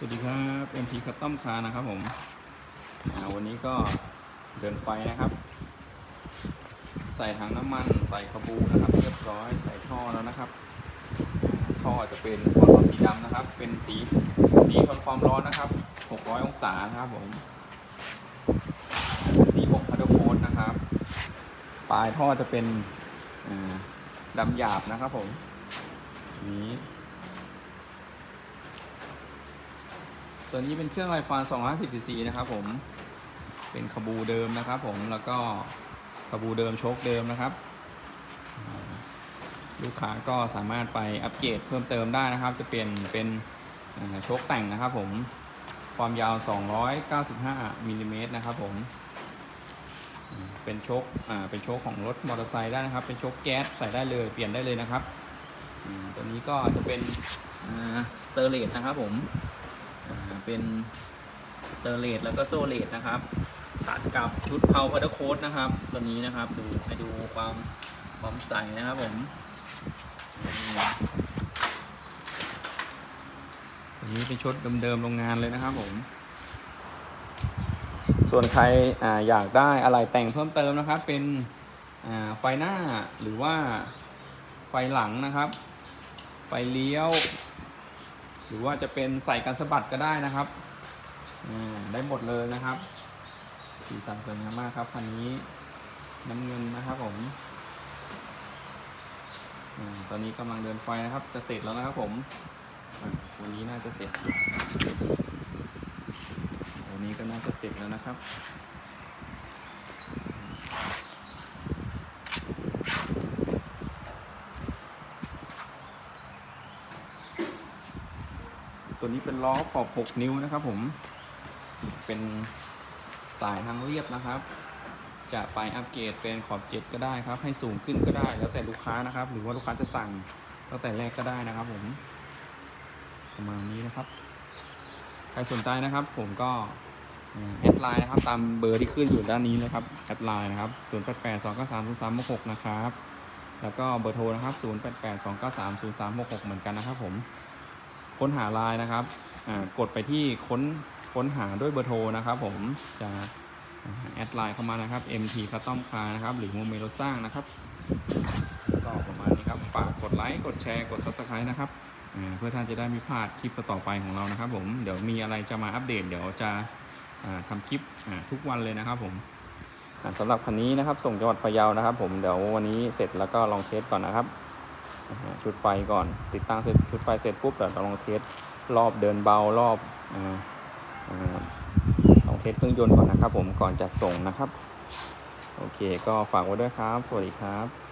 สวัสดีครับ MP คัตตอมคาร์นะครับผมวันนี้ก็เดินไฟนะครับ ใส่ถังน้ำมันใส่ขบูนะครับ เรียบร้อยใส่ท่อแล้วนะครับ ท่อจะเป็นท่อสีดำนะครับ เป็นสีสีทนความร้อนนะครับ 600 องศานะครับผมสี6พาร์ดโคนนะครับ ปลายท่อจะเป็นดำหยาบนะครับผมนี้ ตัวนี้เป็นเครื่องไฟฟ้า250 cc นะครับผม เป็นขบูเดิมนะครับผม แล้วก็ขบูเดิมโชคเดิมนะครับ ลูกค้าก็สามารถไปอัปเกรดเพิ่มเติมได้นะครับ จะเปลี่ยนเป็นโชคแต่งนะครับผม ความยาว 295มิลลิเมตรนะครับผม เป็นโชคอ่า เป็นโชคของรถมอเตอร์ไซค์ได้นะครับ เป็นโชคแก๊สใส่ได้เลย เปลี่ยนได้เลยนะครับ ตัวนี้ก็จะเป็นสเตอร์เลสนะครับผม เป็นเตอร์เลดแล้วก็โซเลดนะครับตัดกับชุดเพาพัดโค้ดนะครับตัวนี้นะครับ ดูให้ดูความความใสนะครับผมตัวนี้เป็นชุดเดิมๆโรงงานเลยนะครับผม ส่วนใครออยากได้อะไรแต่งเพิ่มเติมนะครับ เป็นไฟหน้าหรือว่าไฟหลังนะครับ ไฟเลี้ยว หรือว่าจะเป็นใส่กันสะบัดก็ได้นะครับได้หมดเลยนะครับ สีสันสวยงามมากครับคันนี้น้ำเงินนะครับผมตอนนี้กำลังเดินไฟนะครับ จะเสร็จแล้วนะครับผมวันนี้น่าจะเสร็จวันนี้ก็น่าจะเสร็จแล้วนะครับ ตัวนี้เป็นล้อขอบ 6 นิ้วนะครับผม เป็นสายทางเรียบนะครับ จะไปอัปเกรดเป็นขอบ 7 ก็ได้ครับ ให้สูงขึ้นก็ได้ แล้วแต่ลูกค้านะครับ หรือว่าลูกค้าจะสั่งตั้งแต่แรกก็ได้นะครับผม ประมาณนี้นะครับ ใครสนใจนะครับ ผมก็แอดไลน์นะครับ ตามเบอร์ที่ขึ้นอยู่ด้านนี้นะครับ แอดไลน์นะครับ0 8 8 2 9 3 0 3 6 6 นะครับ แล้วก็เบอร์โทรนะครับ 0 8 8 2 9 3 0 3 6 6 เหมือนกันนะครับผม ค้นหาไลน์นะครับกดไปที่ค้นค้นหาด้วยเบอร์โทรนะครับ ผมจะแอดไลน์เข้ามานะครับ MT คัตตอมคานะครับ หรือโมเมโลสร้างนะครับก็ประมาณนี้ครับฝากกดไลค์กดแชร์กด Subscribe นะครับเพื่อท่านจะได้ไม่พลาดคลิปต่อไปของเรานะครับผมเดี๋ยวมีอะไรจะมาอัปเดต เดี๋ยวจะอ่าทำคลิปทุกวันเลยนะครับผมอ่าสำหรับคันนี้นะครับส่งจังหวัดพะเยานะครับ ผมเดี๋ยววันนี้เสร็จแล้วก็ลองเทสก่อนนะครับ ชุดไฟก่อน ติดตั้งเสร็จชุดไฟเสร็จปุ๊บเดี๋ยวเราลองเทสรอบเดินเบารอบออลองเทสเครื่องยนต์ก่อนนะครับผมก่อนจะส่งนะครับ โอเค ก็ฝากไว้ด้วยครับ สวัสดีครับ